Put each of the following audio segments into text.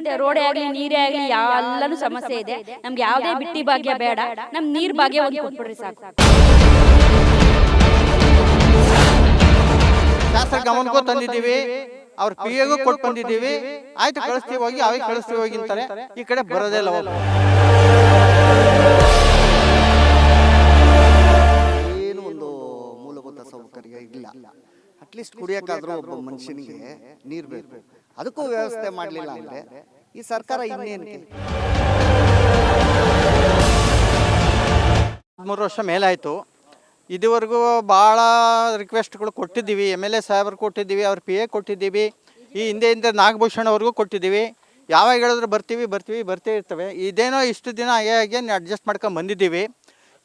ಐತೆ ರೋಡೇ ಆಗ್ಲಿ ನೀರೇ ಆಗ್ಲಿ ಎಲ್ಲಾನು ಸಮಸ್ಯೆ ಇದೆ. ನಮ್ಗೆ ಯಾವ್ದೇ ಬಿಟ್ಟಿ ಭಾಗ್ಯ ಬೇಡ. ನಮ್ ನೀರ್ ಭಾಗ್ಯ ಹೋಗಿ ಕೊಟ್ಬಿಡ್ರಿ ಸಾಕು. ಗಮನಕ್ಕೂ ತಂದಿದ್ದೀವಿ. ಅವ್ರ ಪಿ ಎಗೂ ಕೊಟ್ಟು ಬಂದಿದ್ದೀವಿ. ಆಯ್ತು ಕಳಿಸ್ತೀವಿ ಹೋಗಿ ಅವಾಗ ಕಳಿಸ್ತೀವಿ ಹೋಗಿ ಅಂತಾರೆ. ಈ ಕಡೆ ಬರೋದೇ ಇಲ್ಲ. ಏನು ಒಂದು ಮೂಲಭೂತ ಸೌಕರ್ಯ ಇಲ್ಲ. ಅಟ್ಲೀಸ್ಟ್ ಕುಡಿಯೋಕ್ಕಾದ್ರೂ ಒಬ್ಬ ಮನುಷ್ಯನಿಗೆ ನೀರು ಬೇಕು. ಅದಕ್ಕೂ ವ್ಯವಸ್ಥೆ ಮಾಡಲಿಲ್ಲ ಅಂದರೆ ಈ ಸರ್ಕಾರ ಇನ್ನೇನಕ್ಕೆ ಮೂರು ವರ್ಷ ಮೇಲಾಯಿತು. ಇದುವರೆಗೂ ಭಾಳ ರಿಕ್ವೆಸ್ಟ್ಗಳು ಕೊಟ್ಟಿದ್ದೀವಿ. ಎಂ ಎಲ್ ಎ ಸಾಹೇಬ್ರು ಕೊಟ್ಟಿದ್ದೀವಿ ಅವ್ರ ಪಿ ಎ ಕೊಟ್ಟಿದ್ದೀವಿ. ಈ ಹಿಂದೆ ಹಿಂದೆ ನಾಗಭೂಷಣ್ ಅವ್ರಿಗೂ ಕೊಟ್ಟಿದ್ದೀವಿ. ಯಾವಾಗ ಹೇಳಿದ್ರು ಬರ್ತೀವಿ ಬರ್ತೀವಿ ಬರ್ತೀವಿ ಇರ್ತವೆ. ಇದೇನೋ ಇಷ್ಟು ದಿನ ಹಾಗೆ ಹಾಗೆ ಅಡ್ಜಸ್ಟ್ ಮಾಡ್ಕೊಂಡು ಬಂದಿದ್ದೀವಿ.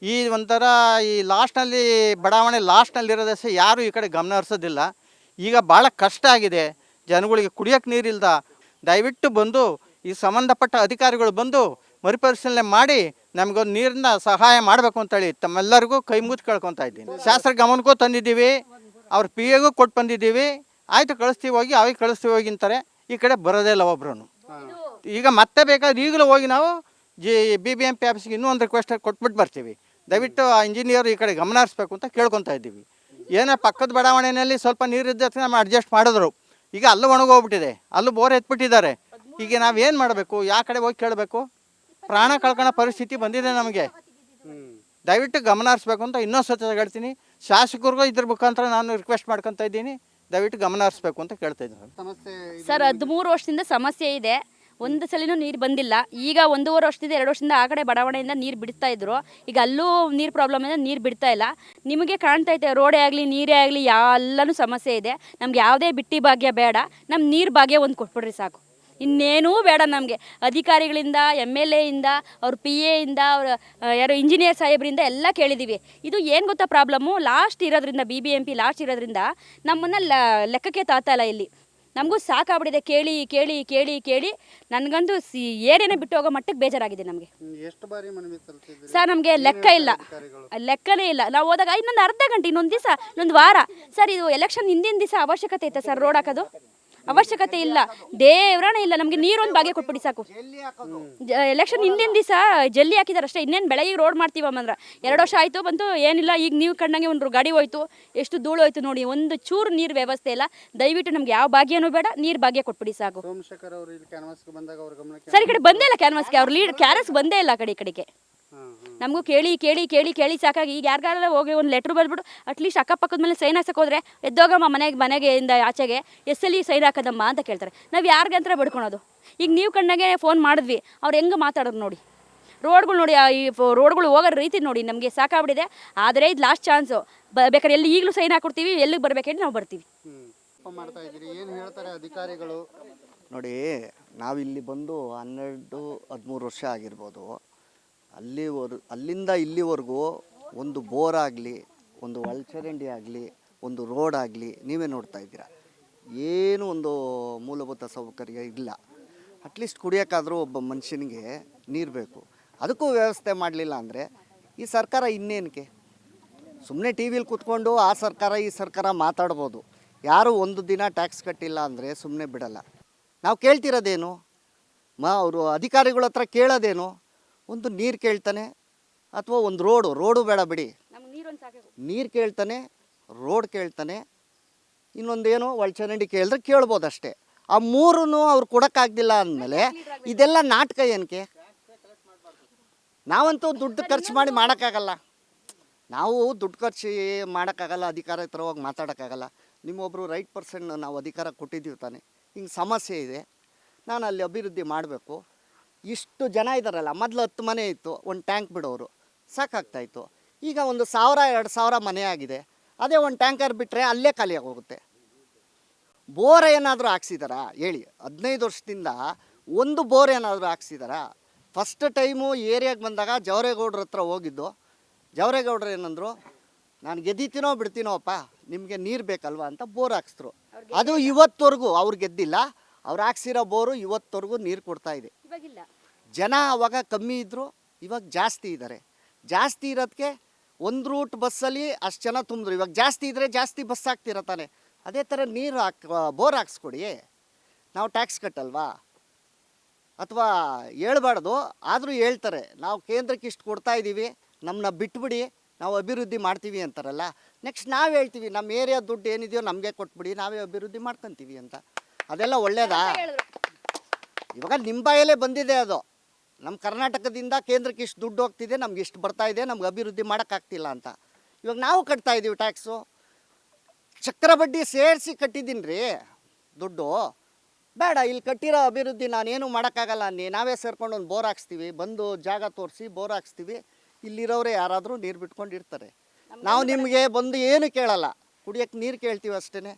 ಈ ಒಂಥರ ಈ ಲಾಸ್ಟ್ನಲ್ಲಿ ಬಡಾವಣೆ ಲಾಸ್ಟ್ನಲ್ಲಿರೋದೇ ಸಹ ಯಾರೂ ಈ ಕಡೆ ಗಮನ ಹರಿಸೋದಿಲ್ಲ. ಈಗ ಭಾಳ ಕಷ್ಟ ಆಗಿದೆ. ಜನಗಳಿಗೆ ಕುಡಿಯೋಕ್ಕೆ ನೀರಿಲ್ದ ದಯವಿಟ್ಟು ಬಂದು ಈ ಸಂಬಂಧಪಟ್ಟ ಅಧಿಕಾರಿಗಳು ಬಂದು ಮರುಪರಿಶೀಲನೆ ಮಾಡಿ ನಮಗೊಂದು ನೀರಿನ ಸಹಾಯ ಮಾಡಬೇಕು ಅಂತೇಳಿ ತಮ್ಮೆಲ್ಲರಿಗೂ ಕೈ ಮುಗಿದು ಕೇಳ್ಕೊತಾ ಇದ್ದೀನಿ. ಶಾಸ್ತ್ರ ಗಮನಕ್ಕೂ ತಂದಿದ್ದೀವಿ, ಅವ್ರ ಪಿ ಎಗೂ ಕೊಟ್ಟು ಬಂದಿದ್ದೀವಿ. ಆಯಿತು, ಕಳಿಸ್ತೀವಿ ಹೋಗಿ, ಅವಾಗ ಕಳಿಸ್ತೀವಿ ಹೋಗಿ ಅಂತಾರೆ. ಈ ಕಡೆ ಬರೋದೇ ಇಲ್ಲ ಒಬ್ರು ಈಗ ಮತ್ತೆ ಬೇಕಾದ್ರೆ ಈಗಲೂ ಹೋಗಿ ನಾವು G B B M P ಆಫೀಸ್ಗೆ ಇನ್ನೂ ಒಂದು ರಿಕ್ವೆಸ್ಟ್ ಕೊಟ್ಬಿಟ್ಟು ಬರ್ತೀವಿ. ದಯವಿಟ್ಟು ಆ ಇಂಜಿನಿಯರ್ ಈ ಕಡೆ ಗಮನ ಹರಿಸ್ಬೇಕು ಅಂತ ಕೇಳ್ಕೊತಾ ಇದ್ದೀವಿ. ಏನೇ ಪಕ್ಕದ ಬಡಾವಣೆಯಲ್ಲಿ ಸ್ವಲ್ಪ ನೀರಿದ್ದ ನಾವು ಅಡ್ಜಸ್ಟ್ ಮಾಡಿದ್ರು. ಈಗ ಅಲ್ಲೂ ಒಣಗೋಗ್ಬಿಟ್ಟಿದೆ. ಅಲ್ಲೂ ಬೋರ್ ಎತ್ಬಿಟ್ಟಿದ್ದಾರೆ. ಈಗ ನಾವೇನು ಮಾಡಬೇಕು? ಯಾವ ಕಡೆ ಹೋಗಿ ಕೇಳಬೇಕು? ಪ್ರಾಣ ಕಳ್ಕೊಳ್ಳೋ ಪರಿಸ್ಥಿತಿ ಬಂದಿದೆ ನಮಗೆ. ದಯವಿಟ್ಟು ಗಮನ ಹರಿಸ್ಬೇಕು ಅಂತ ಇನ್ನೊಂದು ಸತಿ ಹೇಳ್ತೀನಿ. ಶಾಸಕರಿಗೂ ಇದ್ರ ಮುಖಾಂತರ ನಾನು ರಿಕ್ವೆಸ್ಟ್ ಮಾಡ್ಕೊತಾ ಇದ್ದೀನಿ. ದಯವಿಟ್ಟು ಗಮನ ಹರಿಸ್ಬೇಕು ಅಂತ ಕೇಳ್ತಾ ಇದ್ದೀನಿ. ಸರ್, ಹದಿಮೂರು ವರ್ಷದಿಂದ ಸಮಸ್ಯೆ ಇದೆ. ಒಂದು ಸಲಿನೂ ನೀರು ಬಂದಿಲ್ಲ. ಈಗ ಒಂದೂವರೆ ವರ್ಷದಿಂದ, ಎರಡು ವರ್ಷದಿಂದ ಆ ಕಡೆ ಬಡಾವಣೆಯಿಂದ ನೀರು ಬಿಡ್ತಾ ಇದ್ರು. ಈಗ ಅಲ್ಲೂ ನೀರು ಪ್ರಾಬ್ಲಮ್ ಇದೆ ನೀರು ಬಿಡ್ತಾ ಇಲ್ಲ. ನಿಮಗೆ ಕಾಣ್ತಾ ಇದೆ ರೋಡೇ ಆಗಲಿ, ನೀರೇ ಆಗಲಿ, ಎಲ್ಲನೂ ಸಮಸ್ಯೆ ಇದೆ. ನಮ್ಗೆ ಯಾವುದೇ ಬಿಟ್ಟಿ ಭಾಗ್ಯ ಬೇಡ. ನಮ್ಮ ನೀರು ಭಾಗ್ಯ ಒಂದು ಕೊಟ್ಬಿಡ್ರಿ ಸಾಕು. ಇನ್ನೇನೂ ಬೇಡ ನಮಗೆ. ಅಧಿಕಾರಿಗಳಿಂದ, ಎಂ ಎಲ್ ಎಯಿಂದ, ಅವ್ರ ಪಿ ಎಯಿಂದ ಅವ್ರ ಯಾರು ಇಂಜಿನಿಯರ್ ಸಾಹೇಬ್ರಿಂದ ಎಲ್ಲ ಕೇಳಿದ್ದೀವಿ ಇದು ಏನು ಗೊತ್ತಾ ಪ್ರಾಬ್ಲಮ್ಮು ಲಾಸ್ಟ್ ಇರೋದ್ರಿಂದ B B M P last ಇರೋದ್ರಿಂದ ನಮ್ಮನ್ನು ಲೆಕ್ಕಕ್ಕೆ ತಾತಲ್ಲ ಇಲ್ಲಿ. ನಮಗೂ ಸಾಕಾಗ್ಬಿಟ್ಟಿದೆ. ಕೇಳಿ ಕೇಳಿ ಕೇಳಿ ಕೇಳಿ. ನನಗಂತೂ ಸಿ ಏರಿಯಾನೇ ಬಿಟ್ಟು ಹೋಗೋ ಮಟ್ಟಕ್ಕೆ ಬೇಜಾರಾಗಿದೆ ನಮಗೆ. ಎಷ್ಟು ಬಾರಿ ಮನವಿ ಸರ್ ನಮಗೆ ಲೆಕ್ಕ ಇಲ್ಲ. ಲೆಕ್ಕನೇ ಇಲ್ಲ. ನಾವು ಹೋದಾಗ ಇನ್ನೊಂದು ಅರ್ಧ ಗಂಟೆ ಇನ್ನೊಂದು ದಿವಸ ಇನ್ನೊಂದು ವಾರ. ಸರ್ ಇದು ಎಲೆಕ್ಷನ್ ಹಿಂದಿನ ದಿವಸ ಅವಶ್ಯಕತೆ ಐತೆ ಸರ್ ರೋಡ್ ಹಾಕೋದು? ಅವಶ್ಯಕತೆ ಇಲ್ಲ. ದೇವ್ರಾಣ ಇಲ್ಲ. ನಮಗೆ ನೀರೊಂದು ಬಾಗಿ ಕೊಟ್ಬಿಡಿ ಸಾಕು. ಎಲೆಕ್ಷನ್ ಹಿಂದಿನ ದಿವಸ ಜಲ್ಲಿ ಹಾಕಿದಾರೆ ಅಷ್ಟೇ. ಇನ್ನೇನು ಬೆಳಗ್ಗೆ ರೋಡ್ ಮಾಡ್ತೀವಮ್ಮ ಅಂದ್ರೆ ಎರಡು ವರ್ಷ ಆಯಿತು ಬಂತು ಏನಿಲ್ಲ. ಈಗ ನೀವು ಕಂಡಂಗೆ ಒಂದು ಗಾಡಿ ಹೋಯ್ತು. ಎಷ್ಟು ಧೂಳು ಹೋಯ್ತು ನೋಡಿ. ಒಂದು ಚೂರು ನೀರು ವ್ಯವಸ್ಥೆ ಇಲ್ಲ. ದಯವಿಟ್ಟು ನಮ್ಗೆ ಯಾವ ಭಾಗ್ಯನೂ ಬೇಡ. ನೀರು ಭಾಗ್ಯ ಕೊಟ್ಬಿಡಿ ಸಾಕು. ಸರಿ ಈ ಕಡೆ ಬಂದೇ ಇಲ್ಲ ಕ್ಯಾನ್ವಾಸ್ಗೆ ಅವ್ರು ಲೀಡ್ ಕ್ಯಾರಸ್ ಬಂದೇ ಇಲ್ಲ ಕಡೆ ಈ ಕಡೆಗೆ. ನಮಗೂ ಕೇಳಿ ಕೇಳಿ ಕೇಳಿ ಕೇಳಿ ಸಾಕಾಗಿ. ಈಗ ಯಾರಿಗಾರ ಹೋಗಿ ಒಂದು ಲೆಟ್ರ್ ಬರ್ಬಿಟ್ಟು ಅಟ್ಲೀಸ್ಟ್ ಅಕ್ಕಪಕ್ಕದ ಮೇಲೆ ಸೈನ್ ಹಾಕಕ್ಕೆ ಹೋದ್ರೆ ಎದ್ದೋಗಮ್ಮ ಮನೆಗೆ ಮನೆಗೆ ಇಂದ ಆಚೆಗೆ ಎಸ್ಸಲ್ಲಿ ಸೈನ್ ಹಾಕೋದಮ್ಮ ಅಂತ ಕೇಳ್ತಾರೆ. ನಾವು ಯಾರ್ಗಂತ್ರ ಬಡ್ಕೊಳೋದು? ಈಗ ನೀವು ಕಣ್ಣಾಗೆ ಫೋನ್ ಮಾಡಿದ್ವಿ ಅವ್ರು ಹೆಂಗೆ ಮಾತಾಡೋರು ನೋಡಿ? ರೋಡ್ಗಳು ನೋಡಿ ಆ ಈ ರೋಡ್ಗಳು ಹೋಗೋ ರೀತಿ ನೋಡಿ ನಮಗೆ ಸಾಕಾಗ್ಬಿಟ್ಟಿದೆ. ಆದರೆ ಇದು ಲಾಸ್ಟ್ ಚಾನ್ಸು ಬೇಕಾದ್ರೆ ಎಲ್ಲಿ ಈಗಲೂ ಸೈನ್ ಹಾಕ್ಕೊಡ್ತೀವಿ ಎಲ್ಲಿಗೆ ಬರ್ಬೇಕಂದ್ರೆ ನಾವು ಬರ್ತೀವಿ. ಮಾಡ್ತಾ ಇದ್ದೀರಿ? ಏನು ಹೇಳ್ತಾರೆ ಅಧಿಕಾರಿಗಳು? ನೋಡಿ ನಾವಿಲ್ಲಿ ಬಂದು ಹನ್ನೆರಡು ಹದಿಮೂರು ವರ್ಷ ಆಗಿರ್ಬೋದು. ಅಲ್ಲಿವರ್, ಅಲ್ಲಿಂದ ಇಲ್ಲಿವರೆಗೂ ಒಂದು ಬೋರ್ ಆಗಲಿ, ಒಂದು ಒಳಚರಂಡಿ ಆಗಲಿ, ಒಂದು ರೋಡ್ ಆಗಲಿ ನೀವೇ ನೋಡ್ತಾ ಇದ್ದೀರಾ. ಏನು ಒಂದು ಮೂಲಭೂತ ಸೌಕರ್ಯ ಇಲ್ಲ. ಅಟ್ಲೀಸ್ಟ್ ಕುಡಿಯೋಕ್ಕಾದರೂ ಒಬ್ಬ ಮನುಷ್ಯನಿಗೆ ನೀರು ಬೇಕು. ಅದಕ್ಕೂ ವ್ಯವಸ್ಥೆ ಮಾಡಲಿಲ್ಲ ಅಂದರೆ ಈ ಸರ್ಕಾರ ಇನ್ನೇನಕ್ಕೆ? ಸುಮ್ಮನೆ ಟಿ ವಿಲಿ ಕೂತ್ಕೊಂಡು ಆ ಸರ್ಕಾರ, ಈ ಸರ್ಕಾರ ಮಾತಾಡ್ಬೋದು. ಯಾರು ಒಂದು ದಿನ ಟ್ಯಾಕ್ಸ್ ಕಟ್ಟಿಲ್ಲ ಅಂದರೆ ಸುಮ್ಮನೆ ಬಿಡಲ್ಲ. ನಾವು ಕೇಳ್ತಿರೋದೇನು? ಮ, ಅವರು ಅಧಿಕಾರಿಗಳ ಹತ್ರ ಕೇಳೋದೇನು? ಒಂದು ನೀರು ಕೇಳ್ತಾನೆ ಅಥವಾ ಒಂದು ರೋಡು ರೋಡು ಬೇಡ ಬಿಡಿ. ನೀರು ಕೇಳ್ತಾನೆ ರೋಡ್ ಕೇಳ್ತಾನೆ ಇನ್ನೊಂದೇನು ಒಳಚರಂಡಿ ಕೇಳಿದ್ರೆ ಕೇಳ್ಬೋದು ಅಷ್ಟೇ ಆ ಮೂರೂ ಅವ್ರು ಕೊಡೋಕ್ಕಾಗ್ದಿಲ್ಲ ಅಂದಮೇಲೆ ಇದೆಲ್ಲ ನಾಟಕ ಏನಕ್ಕೆ ನಾವಂತೂ ದುಡ್ಡು ಖರ್ಚು ಮಾಡಿ ಮಾಡೋಕ್ಕಾಗಲ್ಲ. ನಾವು ದುಡ್ಡು ಖರ್ಚು ಮಾಡೋಕ್ಕಾಗಲ್ಲ ಅಧಿಕಾರ ಹತ್ರ ಹೋಗಿ ಮಾತಾಡೋಕ್ಕಾಗಲ್ಲ. ನಿಮ್ಮೊಬ್ಬರು ರೈಟ್ ಪರ್ಸನ್ ನಾವು ಅಧಿಕಾರ ಕೊಟ್ಟಿದ್ದೀವಿ ತಾನೆ. ಹಿಂಗೆ ಸಮಸ್ಯೆ ಇದೆ. ನಾನು ಅಲ್ಲಿ ಅಭಿವೃದ್ಧಿ ಮಾಡಬೇಕು. ಇಷ್ಟು ಜನ ಇದ್ದಾರಲ್ಲ ಮೊದಲು ಹತ್ತು ಮನೆ ಇತ್ತು ಒಂದು ಟ್ಯಾಂಕ್ ಬಿಡೋರು ಸಾಕಾಗ್ತಾಯಿತ್ತು. ಈಗ ಒಂದು ಸಾವಿರ ಎರಡು ಸಾವಿರ ಮನೆ ಆಗಿದೆ ಅದೇ ಒಂದು ಟ್ಯಾಂಕರ್ ಬಿಟ್ಟರೆ ಅಲ್ಲೇ ಖಾಲಿಯಾಗಿ ಹೋಗುತ್ತೆ ಬೋರ್ ಏನಾದರೂ ಹಾಕ್ಸಿದಾರಾ? ಹೇಳಿ ಹದಿನೈದು ವರ್ಷದಿಂದ ಒಂದು ಬೋರ್ ಏನಾದರೂ ಹಾಕ್ಸಿದಾರಾ? ಫಸ್ಟ್ ಟೈಮು ಏರಿಯಾಗೆ ಬಂದಾಗ ಜವರೇಗೌಡ್ರ ಹತ್ರ ಹೋಗಿದ್ದು. ಜವರೇಗೌಡ್ರು ಏನಂದರು ನಾನು ಗೆದ್ದಿತೀನೋ ಬಿಡ್ತೀನೋಪ್ಪ ನಿಮಗೆ ನೀರು ಬೇಕಲ್ವಾ? ಅಂತ ಬೋರ್ ಹಾಕ್ಸಿದ್ರು ಅದು ಇವತ್ತವರೆಗೂ ಅವ್ರು ಗೆದ್ದಿಲ್ಲ ಅವ್ರು ಹಾಕ್ಸಿರೋ ಬೋರು ಇವತ್ತವರೆಗೂ ನೀರು ಕೊಡ್ತಾ ಇದೆ. ಇವಾಗಿಲ್ಲ. ಜನ ಅವಾಗ ಕಮ್ಮಿ ಇದ್ದರು ಇವಾಗ ಜಾಸ್ತಿ ಇದ್ದಾರೆ ಜಾಸ್ತಿ ಇರೋದಕ್ಕೆ ಒಂದು ರೂಟ್ ಬಸ್ಸಲ್ಲಿ ಅಷ್ಟು ಜನ ತುಂಬಿದ್ರು ಇವಾಗ ಜಾಸ್ತಿ ಇದ್ದರೆ ಜಾಸ್ತಿ ಬಸ್ ಹಾಕ್ತಿರ ತಾನೆ. ಅದೇ ಥರ ನೀರು ಹಾಕ್ ಬೋರ್ ಹಾಕ್ಸ್ಕೊಡಿ. ನಾವು ಟ್ಯಾಕ್ಸ್ ಕಟ್ಟಲ್ವಾ? ಅಥವಾ ಹೇಳ್ಬಾರ್ದು ಆದರೂ ಹೇಳ್ತಾರೆ. ನಾವು ಕೇಂದ್ರಕ್ಕೆ ಇಷ್ಟು ಕೊಡ್ತಾ ಇದ್ದೀವಿ ನಮ್ಮನ್ನ ಬಿಟ್ಬಿಡಿ ನಾವು ಅಭಿವೃದ್ಧಿ ಮಾಡ್ತೀವಿ ಅಂತಾರಲ್ಲ. ನೆಕ್ಸ್ಟ್ ನಾವು ಹೇಳ್ತೀವಿ ನಮ್ಮ ಏರಿಯಾ ದುಡ್ಡು ಏನಿದೆಯೋ ನಮಗೆ ಕೊಟ್ಬಿಡಿ ನಾವೇ ಅಭಿವೃದ್ಧಿ ಮಾಡ್ಕೊತೀವಿ ಅಂತ. ಅದೆಲ್ಲ ಒಳ್ಳೇದಾ? ಇವಾಗ ನಿಮ್ಮ ಬಾಯಲ್ಲೇ ಬಂದಿದೆ ಅದು. ನಮ್ಮ ಕರ್ನಾಟಕದಿಂದ ಕೇಂದ್ರಕ್ಕೆ ಇಷ್ಟು ದುಡ್ಡು ಹೋಗ್ತಿದೆ ನಮ್ಗೆ ಇಷ್ಟು ಬರ್ತಾ ಇದೆ ನಮ್ಗೆ ಅಭಿವೃದ್ಧಿ ಮಾಡೋಕ್ಕಾಗ್ತಿಲ್ಲ ಅಂತ. ಇವಾಗ ನಾವು ಕಟ್ತಾ ಇದ್ದೀವಿ ಟ್ಯಾಕ್ಸು. ಚಕ್ರ ಬಡ್ಡಿ ಸೇರಿಸಿ ಕಟ್ಟಿದ್ದೀನಿ ರೀ ದುಡ್ಡು. ಬೇಡ ಇಲ್ಲಿ ಕಟ್ಟಿರೋ ಅಭಿವೃದ್ಧಿ ನಾನೇನು ಮಾಡೋಕ್ಕಾಗಲ್ಲ ನೀ ನಾವೇ ಸೇರ್ಕೊಂಡು ಒಂದು ಬೋರ್ ಹಾಕ್ಸ್ತೀವಿ ಬಂದು ಜಾಗ ತೋರಿಸಿ ಬೋರ್ ಹಾಕ್ಸ್ತೀವಿ. ಇಲ್ಲಿರೋರೇ ಯಾರಾದರೂ ನೀರು ಬಿಟ್ಕೊಂಡು ಇರ್ತಾರೆ. ನಾವು ನಿಮಗೆ ಬಂದು ಏನು ಕೇಳಲ್ಲ. ಕುಡಿಯೋಕ್ಕೆ ನೀರು ಕೇಳ್ತೀವಿ ಅಷ್ಟೇ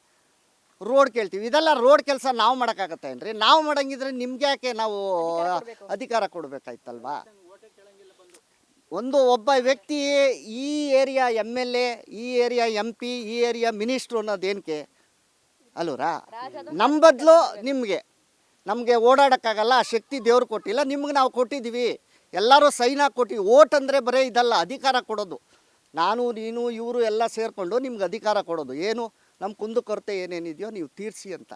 ರೋಡ್ ಕೇಳ್ತೀವಿ. ಇದೆಲ್ಲ ರೋಡ್ ಕೆಲಸ ನಾವು ಮಾಡೋಕ್ಕಾಗತ್ತೆ ಏನ್ರಿ? ನಾವು ಮಾಡಂಗಿದ್ರೆ ನಿಮ್ಗೆ ಯಾಕೆ ನಾವು ಅಧಿಕಾರ ಕೊಡಬೇಕಾಯ್ತಲ್ವಾ? ಒಂದು ಒಬ್ಬ ವ್ಯಕ್ತಿ ಈ ಏರಿಯಾ ಎಂ ಎಲ್ ಎ ಈ ಏರಿಯಾ ಎಂ ಪಿ ಈ ಏರಿಯಾ ಮಿನಿಸ್ಟ್ರು ಅನ್ನೋದೇನಕ್ಕೆ ಅಲ್ವರಾ ನಮ್ಮ ಬದಲು ನಿಮಗೆ. ನಮಗೆ ಓಡಾಡೋಕ್ಕಾಗಲ್ಲ ಆ ಶಕ್ತಿ ದೇವ್ರು ಕೊಟ್ಟಿಲ್ಲ ನಿಮ್ಗೆ ನಾವು ಕೊಟ್ಟಿದ್ದೀವಿ. ಎಲ್ಲರೂ ಸೈನ್ ಹಾಕಿ ಕೊಟ್ಟಿವಿ. ಓಟ್ ಅಂದರೆ ಬರೀ ಇದಲ್ಲ ಅಧಿಕಾರ ಕೊಡೋದು. ನಾನು ನೀನು ಇವರು ಎಲ್ಲ ಸೇರಿಕೊಂಡು ನಿಮ್ಗೆ ಅಧಿಕಾರ ಕೊಡೋದು. ಏನು? ನಮ್ಮ ಕುಂದು ಕೊರತೆ ಏನೇನಿದೆಯೋ ನೀವು ತೀರಿಸಿ ಅಂತ.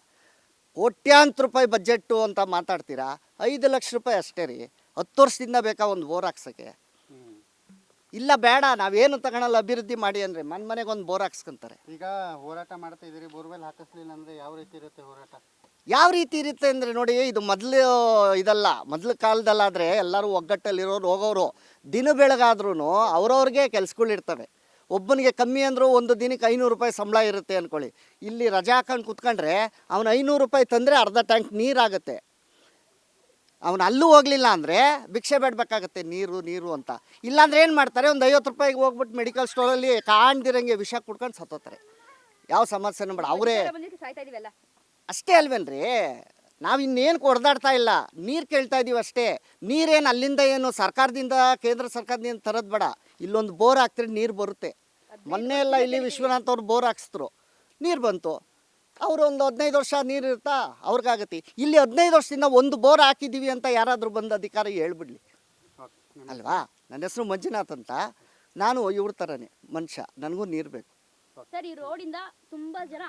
ಕೋಟ್ಯಾಂತರ ರೂಪಾಯಿ ಬಜೆಟ್ಟು ಅಂತ ಮಾತಾಡ್ತೀರಾ? ಐದು ಲಕ್ಷ ರೂಪಾಯಿ ಅಷ್ಟೇ ರೀ. ಹತ್ತು ವರ್ಷದಿಂದ ಬೇಕಾ ಒಂದು ಬೋರ್ ಹಾಕ್ಸೋಕ್ಕೆ? ಇಲ್ಲ ಬೇಡ ನಾವೇನು ತಗೊಳಲ್ಲ ಅಭಿವೃದ್ಧಿ ಮಾಡಿ ಅಂದರೆ ಮನೆ ಮನೆಗೆ ಒಂದು ಬೋರ್ ಹಾಕ್ಸ್ಕೊಂತಾರೆ. ಈಗ ಹೋರಾಟ ಮಾಡ್ತಾ ಇದ್ದೀರಿ ಬೋರ್ವೆಲ್ ಹಾಕಿಸ್ಲಿಲ್ಲ ಅಂದ್ರೆ ಯಾವ ರೀತಿ ಇರುತ್ತೆ ಹೋರಾಟ? ಯಾವ ರೀತಿ ಇರುತ್ತೆ ಅಂದರೆ ನೋಡಿ ಇದು ಮೊದಲು ಇದಲ್ಲ ಮೊದಲ ಕಾಲದಲ್ಲಾದರೆ ಎಲ್ಲರೂ ಒಗ್ಗಟ್ಟಲ್ಲಿರೋರು ಹೋಗೋರು ದಿನ ಬೆಳಗಾದ್ರೂ ಅವ್ರವ್ರಿಗೆ ಕೆಲ್ಸಗಳಿರ್ತವೆ ಒಬ್ಬನಿಗೆ ಕಮ್ಮಿ ಅಂದರೂ ಒಂದು ದಿನಕ್ಕೆ ಐನೂರು ರೂಪಾಯಿ ಸಂಬಳ ಇರುತ್ತೆ ಅಂದ್ಕೊಳ್ಳಿ ಇಲ್ಲಿ ರಜಾ ಹಾಕೊಂಡು ಕುತ್ಕೊಂಡ್ರೆ ಅವನು ಐನೂರು ರೂಪಾಯಿ ತಂದರೆ ಅರ್ಧ ಟ್ಯಾಂಕ್ ನೀರಾಗುತ್ತೆ. ಅವನು ಅಲ್ಲೂ ಹೋಗಲಿಲ್ಲ ಅಂದರೆ ಭಿಕ್ಷೆ ಬೇಡಬೇಕಾಗತ್ತೆ ನೀರು ನೀರು ಅಂತ. ಇಲ್ಲಾಂದ್ರೆ ಏನು ಮಾಡ್ತಾರೆ ಒಂದು ಐವತ್ತು ರೂಪಾಯಿಗೆ ಹೋಗ್ಬಿಟ್ಟು ಮೆಡಿಕಲ್ ಸ್ಟೋರಲ್ಲಿ ಕಾಣ್ದಿರಂಗೆ ವಿಷ ಕುಡ್ಕೊಂಡು ಸತ್ತೋತಾರೆ ಯಾವ ಸಮಸ್ಯೆನೂ ಬೇಡ. ಅವರೇ ಅಷ್ಟೇ ಅಲ್ವೇನ್ರಿ? ನಾವು ಇನ್ನೇನು ಕೊಡ್ದಾಡ್ತಾ ಇಲ್ಲ. ನೀರು ಕೇಳ್ತಾ ಇದ್ದೀವಿ ಅಷ್ಟೇ. ನೀರೇನು ಅಲ್ಲಿಂದ ಏನು ಸರ್ಕಾರದಿಂದ ಕೇಂದ್ರ ಸರ್ಕಾರದಿಂದ ತರೋದು ಬೇಡ. ಇಲ್ಲೊಂದು ಬೋರ್ ಹಾಕ್ತಿದ್ರೆ ನೀರು ಬರುತ್ತೆ. ಮೊನ್ನೆ ಎಲ್ಲ ಇಲ್ಲಿ ವಿಶ್ವನಾಥ್ ಅವ್ರು ಬೋರ್ ಹಾಕ್ಸಿದ್ರು. ನೀರು ಬಂತು. ಅವರು ಒಂದು ಹದಿನೈದು ವರ್ಷ ನೀರು ಇರ್ತಾ ಅವ್ರಿಗಾಗತ್ತೆ ಇಲ್ಲಿ ಹದಿನೈದು ವರ್ಷದಿಂದ ಒಂದು ಬೋರ್ ಹಾಕಿದ್ದೀವಿ ಅಂತ ಯಾರಾದರೂ ಬಂದು ಅಧಿಕಾರ ಹೇಳ್ಬಿಡ್ಲಿ. ಅಲ್ವಾ? ನನ್ನ ಹೆಸರು ಮಂಜುನಾಥ್ ಅಂತ. ನಾನು ಇವ್ರ ಥರನೇ ಮನುಷ್ಯ. ನನಗೂ ನೀರು ಬೇಕು. ಸರ್, ಈ ರೋಡಿಂದ ತುಂಬಾ ಜನ